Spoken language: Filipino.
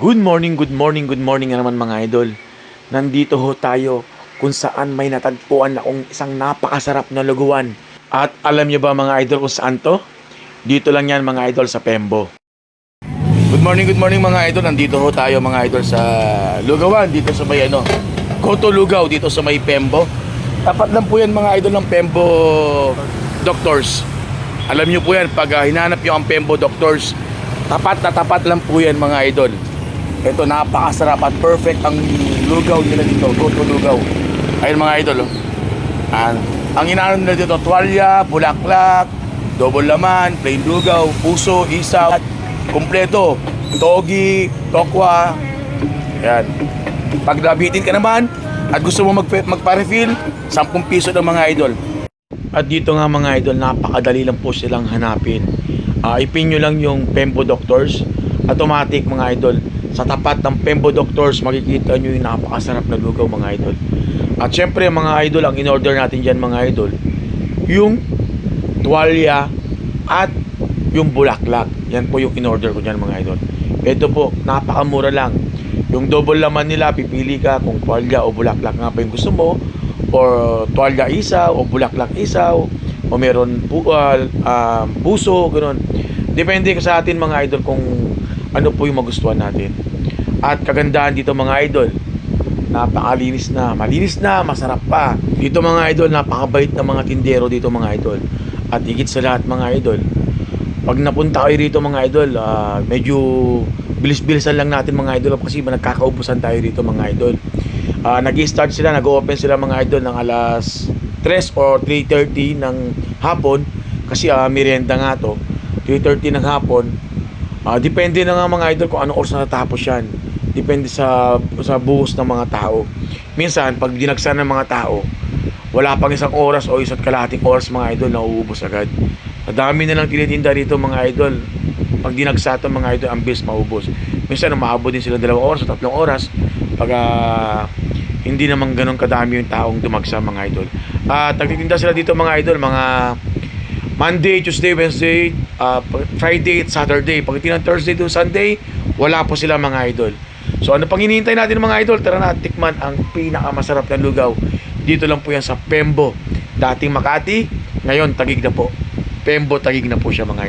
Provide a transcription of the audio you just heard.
Good morning, good morning, good morning na naman mga idol. Nandito ho tayo kung saan may natagpuan akong isang napakasarap na luguan. At alam niyo ba mga idol kung saan to? Dito lang yan mga idol sa Pembo. Good morning, good morning mga idol. Nandito ho tayo mga idol sa Lugawan, dito sa may ano, Koto Lugaw, dito sa may Pembo. Tapat lang po yan mga idol ng Pembo Doctors. Alam niyo po yan, pag ah, hinanap niyo ang Pembo Doctors, tapat na tapat lang po yan mga idol. Ito napakasarap at perfect ang lugaw nila dito, Koto Lugaw. Ayun mga idol, oh. And, ang inaano nila dito, tuwalya, bulaklak, double laman, plain lugaw, puso, isaw, at kumpleto, togi, tokwa. Yan. Pag nabitin ka naman at gusto mo mag magpa-refill, 10 piso ng mga idol. At dito nga mga idol, napakadali lang po silang hanapin. Ah, ipin nyo lang yung Pembo Doctors. Automatic mga idol. Sa tapat ng Pembo Doctors, makikita nyo yung napakasarap na lugaw mga idol. At syempre mga idol, ang in-order natin dyan mga idol, yung tuwalya at yung bulaklak. Yan po yung in-order ko dyan mga idol. Ito po, napakamura lang. Yung double laman nila, pipili ka kung tuwalya o bulaklak nga pa yung gusto mo or tuwalya isaw o bulaklak isaw o meron pu- uh, um, puso, ganoon. Depende sa atin mga idol kung ano po yung magustuhan natin. At kagandahan dito mga idol, napakalinis na, malinis na, masarap pa. Dito mga idol, napakabait ng mga tindero dito mga idol. At higit sa lahat mga idol, pag napunta kayo rito mga idol, ah, medyo bilis-bilisan lang natin mga idol kasi nagkakaubusan tayo rito mga idol. Ah, nag-start sila, nag-open sila mga idol ng alas 3 or 3.30 ng hapon kasi ah, merienda nga to. 3.30 ng hapon. Ah, depende na nga mga idol kung anong oras natapos yan. Depende sa sa buhos ng mga tao. Minsan, pag dinagsan ng mga tao, wala pang isang oras o isa't kalahating oras mga idol, nauubos agad. Madami na lang tinitinda rito mga idol. Pag dinagsa to mga idol, ang bilis maubos. Minsan, umaabot din sila dalawang oras o tatlong oras pag ah, hindi naman ganun kadami yung taong dumagsa mga idol. At nagtitinda sila dito mga idol, mga Monday, Tuesday, Wednesday, ah, Friday, at Saturday. Pagdating ng Thursday to Sunday, wala po sila mga idol. So ano pang hinihintay natin mga idol? Tara na, tikman ang pinakamasarap na lugaw. Dito lang po yan sa Pembo. Dating Makati, ngayon Tagig na po. Pembo, Tagig na po siya mga idol.